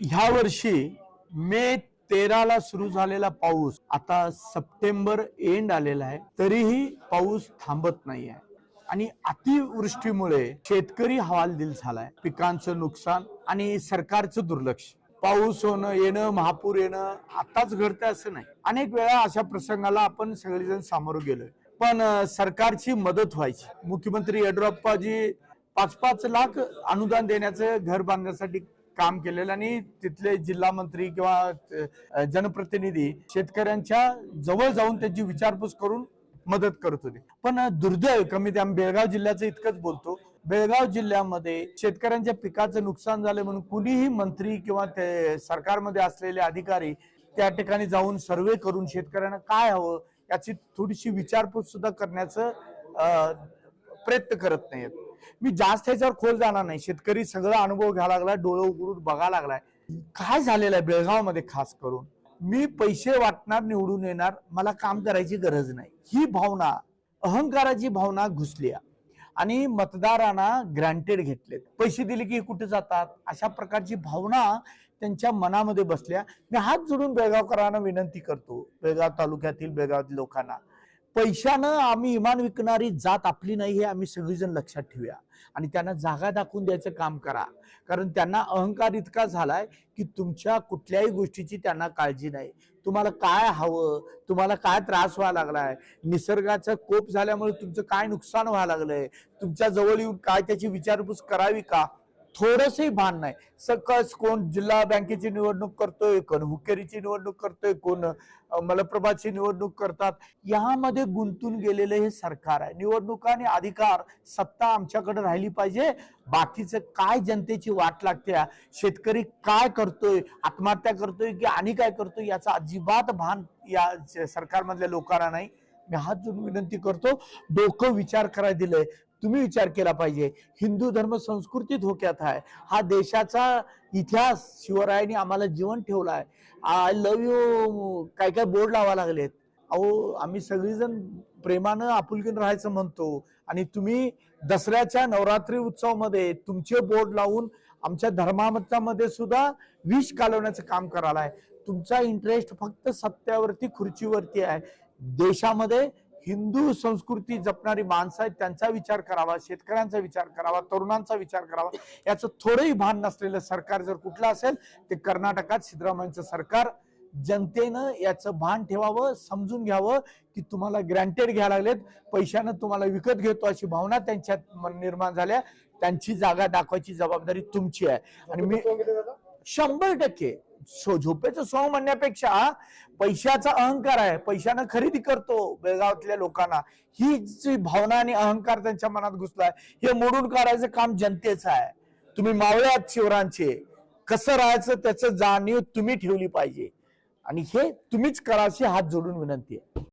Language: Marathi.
ह्या वर्षी मे तेराला सुरू झालेला पाऊस आता सप्टेंबर एंड आलेला आहे. तरीही पाऊस थांबत नाही आहे आणि अतिवृष्टीमुळे शेतकरी हवालदिल झालाय. पिकांचं नुकसान आणि सरकारचं दुर्लक्ष. पाऊस होणं येणं महापूर येणं आताच घडतं असं नाही. अनेक वेळा अशा प्रसंगाला आपण सगळेजण सामोरं गेलोय. पण सरकारची मदत व्हायची. मुख्यमंत्री येडियुरप्पाजी पाच पाच लाख अनुदान देण्याचं घर बांधण्यासाठी काम केलेलं आणि तिथले जिल्हा मंत्री किंवा जनप्रतिनिधी शेतकऱ्यांच्या जवळ जाऊन त्यांची विचारपूस करून मदत करत होते. पण दुर्दैव कमी आम्ही बेळगाव जिल्ह्याचं इतकंच बोलतो. बेळगाव जिल्ह्यामध्ये शेतकऱ्यांच्या पिकाचं नुकसान झालं म्हणून कुणीही मंत्री किंवा ते सरकारमध्ये असलेले अधिकारी त्या ठिकाणी जाऊन सर्वे करून शेतकऱ्यांना काय हवं याची थोडीशी विचारपूस सुद्धा करण्याचं प्रयत्न करत नाहीत. मी जास्त ह्याच्यावर खोल जाणार नाही. शेतकरी सगळा अनुभव घ्यायला लागलाय डोळं उघडून बघा लागलाय. काय झालेलं आहे बेळगावमध्ये खास करून? मी पैसे वाटणार निवडून येणार मला काम करायची गरज नाही. ही भावना अहंकाराची भावना घुसली आहे. आणि मतदारांना ग्रँटेड घेतलेत. पैसे दिले की कुठे जातात? अशा प्रकारची भावना त्यांच्या मनामध्ये बसल्या. मी हात जोडून बेळगावकरांना विनंती करतो बेळगाव तालुक्यातील बेळगावातील लोकांना. पैशानं आम्ही इमान विकणारी जात आपली नाही हे आम्ही सगळीजण लक्षात ठेवूया. आणि त्यांना जागा दाखवून द्यायचं काम करा. कारण त्यांना अहंकार इतका झालाय की तुमच्या कुठल्याही गोष्टीची त्यांना काळजी नाही. तुम्हाला काय हवं? तुम्हाला काय त्रास व्हायला लागलाय? निसर्गाचा कोप झाल्यामुळे तुमचं काय नुकसान व्हायला लागलंय? तुमच्या जवळ येऊन काय त्याची विचारपूस करावी का? थोडंसही भान नाही. सकस कोण जिल्हा बँकेची निवडणूक करतोय कोण हुकेरीची निवडणूक करतोय कोण मलप्रभाची निवडणूक करतात. यामध्ये गुंतून गेलेलं हे सरकार आहे. निवडणुका आणि अधिकार सत्ता आमच्याकडे राहिली पाहिजे. बाकीचं काय जनतेची वाट लागते शेतकरी काय करतोय आत्महत्या करतोय की आणि काय करतोय याचा अजिबात भान या सरकारमधल्या लोकांना नाही. मी हात जोडून विनंती करतो. डोकं विचार करायला दिलंय. तुम्ही विचार केला पाहिजे. हिंदू धर्म संस्कृती धोक्यात आहे. हा देशाचा इतिहास शिवरायाने आम्हाला जीवन ठेवला आहे आय लव्ह यू काय काय बोर्ड लावा लागलेत. अहो आम्ही सगळीजण प्रेमानं आपुलकीन राहायचं म्हणतो. आणि तुम्ही दसऱ्याच्या नवरात्री उत्सवामध्ये तुमचे बोर्ड लावून आमच्या धर्मामतामध्ये सुद्धा विष घालवण्याचं काम करायला तुमचा इंटरेस्ट फक्त सत्यावरती खुर्चीवरती आहे. देशामध्ये हिंदू संस्कृती जपणारी माणसं आहेत त्यांचा विचार करावा शेतकऱ्यांचा विचार करावा तरुणांचा विचार करावा. याचं थोडंही भान नसलेलं सरकार जर कुठलं असेल ते कर्नाटकात सिद्धरामय्यांचं सरकार जनतेनं याचं भान ठेवावं समजून घ्यावं की तुम्हाला ग्रँटेड घ्यायला लागलेत पैशानं तुम्हाला विकत घेतो अशी भावना त्यांच्यात मन- निर्माण झाल्या. त्यांची जागा दाखवायची जबाबदारी तुमची आहे. आणि मी शंभर टक्के. झोपेचं सो म्हणण्यापेक्षा पैशाचा अहंकार आहे. पैशानं खरेदी करतो बेळगावातल्या लोकांना. ही जी भावना आणि अहंकार त्यांच्या मनात घुसलाय हे मोडून काढायचं काम जनतेचं आहे. तुम्ही मावळे आहात शिवरांचे. कसं राहायचं त्याचं जाणीव तुम्ही ठेवली पाहिजे. आणि हे तुम्हीच करा अशी हात जोडून विनंती आहे.